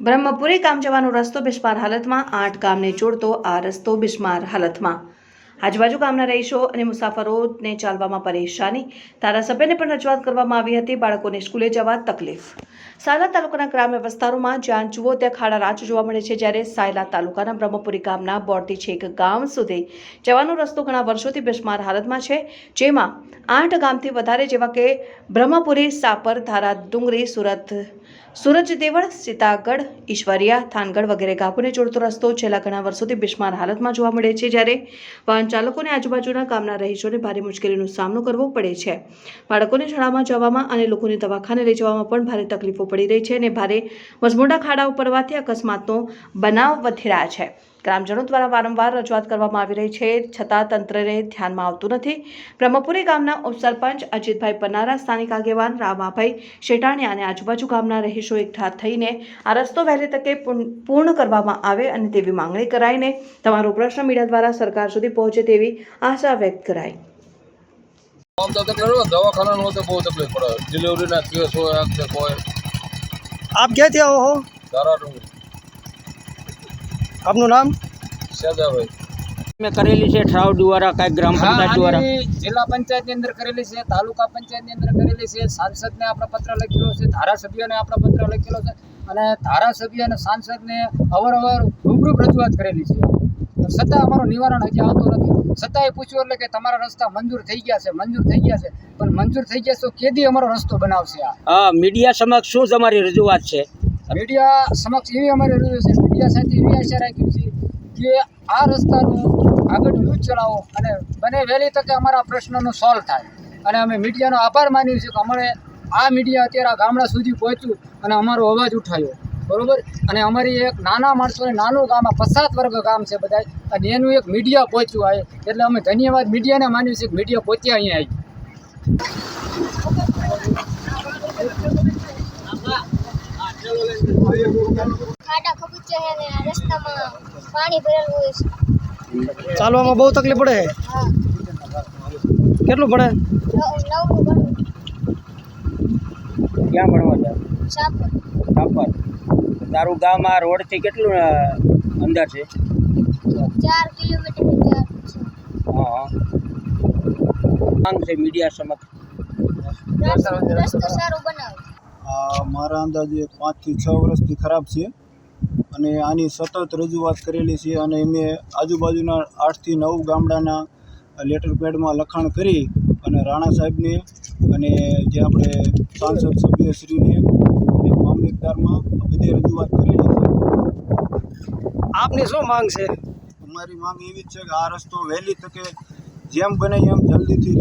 બ્રહ્મપુરી ગામ જવાનો રસ્તો બિસ્માર હાલતમાં આઠ ગામને જોડતો આ રસ્તો બિસ્માર હાલતમાં. આજુબાજુ ગામના રહીશો અને મુસાફરોને ચાલવામાં પરેશાની. ધારાસભ્યને પણ રજૂઆત કરવામાં આવી હતી. બાળકોને સ્કૂલે જવા તકલીફ. સાયલા તાલુકાના ગ્રામ્ય વિસ્તારોમાં જ્યાં જુઓ ત્યાં ખાડા રાજ જોવા મળે છે, જ્યારે સાયલા તાલુકાના બ્રહ્મપુરી ગામના બોરથી છેક ગામ સુધી જવાનો રસ્તો ઘણા વર્ષોથી બિસ્માર હાલતમાં છે. જેમાં આઠ ગામથી વધારે જેવા કે બ્રહ્મપુરી, સાપર, ધારા, ડુંગરી, સુરત, સુરજ, દેવળ, સીતાગઢ, ઈશ્વરિયા, થાનગઢ વગેરે ગામોને જોડતો રસ્તો છેલ્લા ઘણા વર્ષોથી બિસ્માર હાલતમાં જોવા મળે છે, જ્યારે વાહન ચાલકોને આજુબાજુના ગામના રહીશોને ભારે મુશ્કેલીનો સામનો કરવો પડે છે. બાળકોને શાળામાં જવામાં અને લોકોને દવાખાને લઈ જવામાં પણ ભારે તકલીફો પડી રહી છે અને ભારે મજમોટા ખાડાઓ પડવાથી અકસ્માતનો બનાવ વધી રહ્યા છે. ગ્રામજનો દ્વારા વારંવાર રજૂઆત કરવામાં આવી રહી છે. છતાં તંત્રને ધ્યાનમાં આવતું નથી. બ્રહ્મપુરી ગામના ઉપસરપંચ અજીતભાઈ પનારા સ્થાનિક આગેવાન રામાભાઈ શેટાણીયા અને આજુબાજુ ગામના રહીશો એકઠા થઈને આ રસ્તો વહેલી તકે પૂર્ણ- કરવામાં આવે અને તેવી માંગણી કરાઈને તમારો પ્રશ્ન મીડિયા દ્વારા સરકાર સુધી પહોંચે તેવી આશા વ્યક્ત કરાઈ. આમ તો તકલીફ હોય, દવાખાનાનું હોય તો બહુ તકલીફ પડે. ડિલિવરીના કેસ હોય એક્સેક હોય आप ક્યાંથી આવો હો? ધારા ડુંગરી આપનું નામ? સદાભાઈ. મેં કરેલી છે ઠરાવ દ્વારા કાંઈક ગ્રામ પંચાયત દ્વારા. જિલ્લા પંચાયતની અંદર કરેલી છે તાલુકા પંચાયતની અંદર કરેલી છે સાંસદને આપણે પત્ર લખેલો છે ધારાસભ્યને આપણે પત્ર લખેલો છે અને ધારાસભ્ય અને સાંસદને અવારનવાર રૂબરૂ રજૂઆત કરેલી છે. છતાં અમારું નિવારણ હજી આવતું નથી. છતાંય પૂછ્યું એટલે કે તમારા રસ્તા મંજૂર થઈ ગયા છે મંજૂર થઈ ગયા છે. પણ મંજૂર થઈ ગયા તો કેદી અમારો રસ્તો બનાવશે આ? હા મીડિયા સમક્ષ શું તમારી રજૂઆત છે? મીડિયા સમક્ષ એવી અમારે રજૂ છે, મીડિયા સાથે એવી આશા રાખી છે કે આ રસ્તાનું આગળ ન્યૂઝ ચલાવો અને બને વહેલી તકે અમારા પ્રશ્નોનું સોલ્વ થાય. અને અમે મીડિયાનો આભાર માનીએ છીએ કે અમારે આ મીડિયા અત્યારે ગામડા સુધી પહોંચ્યું અને અમારો અવાજ ઉઠાવ્યો બરોબર? અને અમારી એક નાના માણસોને નાનું ગામ, આ પસાત વર્ગ ગામ છે બધા અને એનું એક મીડિયા પહોંચ્યું આવે એટલે અમે ધન્યવાદ મીડિયાને માન્યું છે કે મીડિયા પહોંચ્યા અહીંયા આવી. ખાડા ખબૂચા છે ને રસ્તામાં પાણી ભરેલું હોય છે. ચાલવામાં બહુ તકલીફ પડે? કેટલું પડે નવ- ક્યાં ભણવા જાવ સાપર સાપર તારું ગામ આ રોડથી કેટલું અંદર છે? ચાર કિલોમીટર હા. માંગ છે મીડિયા સમક્ષ. રસ્તો રસ્તો સારો બનાવો. આ મારા અંદાજે પાંચથી છ વર્ષથી ખરાબ છે. અને આની સતત રજૂઆત કરેલી છે અને મેં આજુબાજુના આઠથી નવ ગામડાના લેટર પેડમાં લખાણ કરી અને રાણા સાહેબને અને જે આપણે સાંસદ સભ્યશ્રીને અને મામલતદારમાં બધી રજૂઆત કરેલી છે. આપની શું માંગ છે? અમારી માંગ એવી જ છે કે આ રસ્તો વહેલી તકે જેમ બને એમ જલ્દીથી